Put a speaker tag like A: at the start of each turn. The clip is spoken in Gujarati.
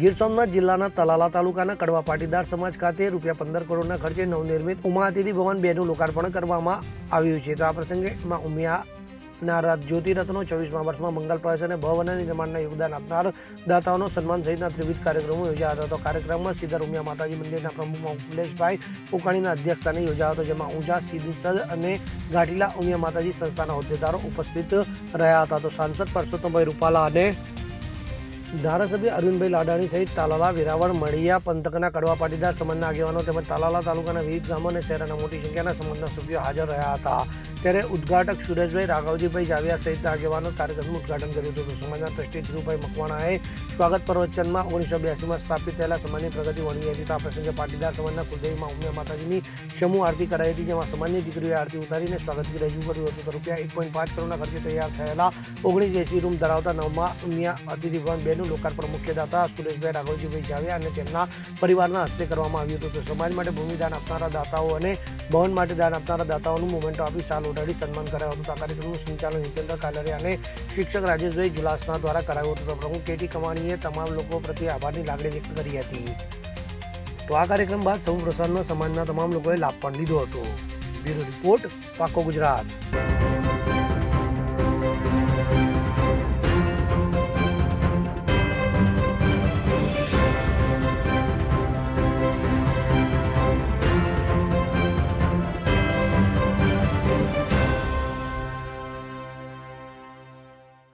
A: ગીર સોમનાથ જિલ્લાના તલાલા તાલુકાના કડવા પાટીદાર સમાજ ખાતે રૂપિયા પંદર કરોડના ખર્ચે નવનિર્મિત ઉમાતિથિ ભવન બેનું લોકાર્પણ કરવામાં આવ્યું છે. તો આ પ્રસંગે માં ઉમિયાના રથ જ્યોતિરથનો ચોવીસમા વર્ષમાં મંગલ પ્રવેશ અને ભવનના નિર્માણના યોગદાન આપનાર દાતાઓનો સન્માન સહિતના ત્રિવિધ કાર્યક્રમો યોજાયા હતા. તો કાર્યક્રમમાં સીધા ઉમિયા માતાજી મંદિરના પ્રમુખ ઉમલેશભાઈ ઉકાણીના અધ્યક્ષસ્થાને યોજાયો હતો, જેમાં ઊંઝા સીધસદ અને ગાટીલા ઉમિયા માતાજી સંસ્થાના હોદ્દેદારો ઉપસ્થિત રહ્યા હતા. તો સાંસદ પરસોત્તમભાઈ રૂપાલા અને ધારાસભ્ય અરવિંદભાઈ લાડાણી સહિત તાલાલા, વેરાવળ મળિયા પંથકના કડવા પાટીદાર સમાજના આગેવાનો તેમજ તાલાલા તાલુકાના વિવિધ ગામો અને શહેરના મોટી સંખ્યાના સમાજના સભ્યો હાજર રહ્યા હતા. ત્યારે ઉદ્ઘાટક સુરેશભાઈ રાઘવજીભાઈ જાવિયા સહિતના આગેવાનો કાર્યક્રમનું ઉદઘાટન કર્યું હતું. સમાજના ટ્રસ્ટી ધીરુભાઈ મકવાણાએ સ્વાગત પ્રવચનમાં ઓગણીસો બ્યાસીમાં સ્થાપિત થયેલા સમાજની પ્રગતિ વણી હતી. તો આ પ્રસંગે પાટીદાર સમાજના કુલદેવીમાં ઉમિયા માતાજીની સમૂહ આરતી કરાઈ હતી, જેમાં સમાજની દીકરીઓએ આરતી ઉતારીને સ્વાગતથી રજૂ કર્યું હતું. રૂપિયા એક પોઈન્ટ પાંચ કરોડના ખર્ચે તૈયાર થયેલા ઓગણીસ એસી રૂમ ધરાવતા નવમાં ઉમિયા અતિથિ ભવન બેનું લોકાર્પણ મુખ્ય દાતા સુરેશભાઈ રાઘવજીભાઈ જાવ્યા અને તેમના પરિવારના હસ્તે કરવામાં આવ્યું હતું. તો સમાજ માટે ભૂમિદાન આપનારા દાતાઓ અને ભવન માટે દાન આપનારા દાતાઓનું મોમેન્ટો આપી સાલ ઓઢાડી સન્માન કરાયું હતું. આ કાર્યક્રમનું સંચાલન હિતેન્દ્ર કાલરિયા અને શિક્ષક રાજેશભાઈ જુલાસના દ્વારા કરાયું હતું. પ્રમુખ કેટી કમાણીએ તમામ લોકો પ્રત્યે આભારની લાગણી વ્યક્ત કરી હતી. તો આ કાર્યક્રમ બાદ સૌ પ્રસારના સમાજના તમામ લોકોએ લાભ પણ લીધો હતો. બ્યુરો રિપોર્ટ પાકો ગુજરાત.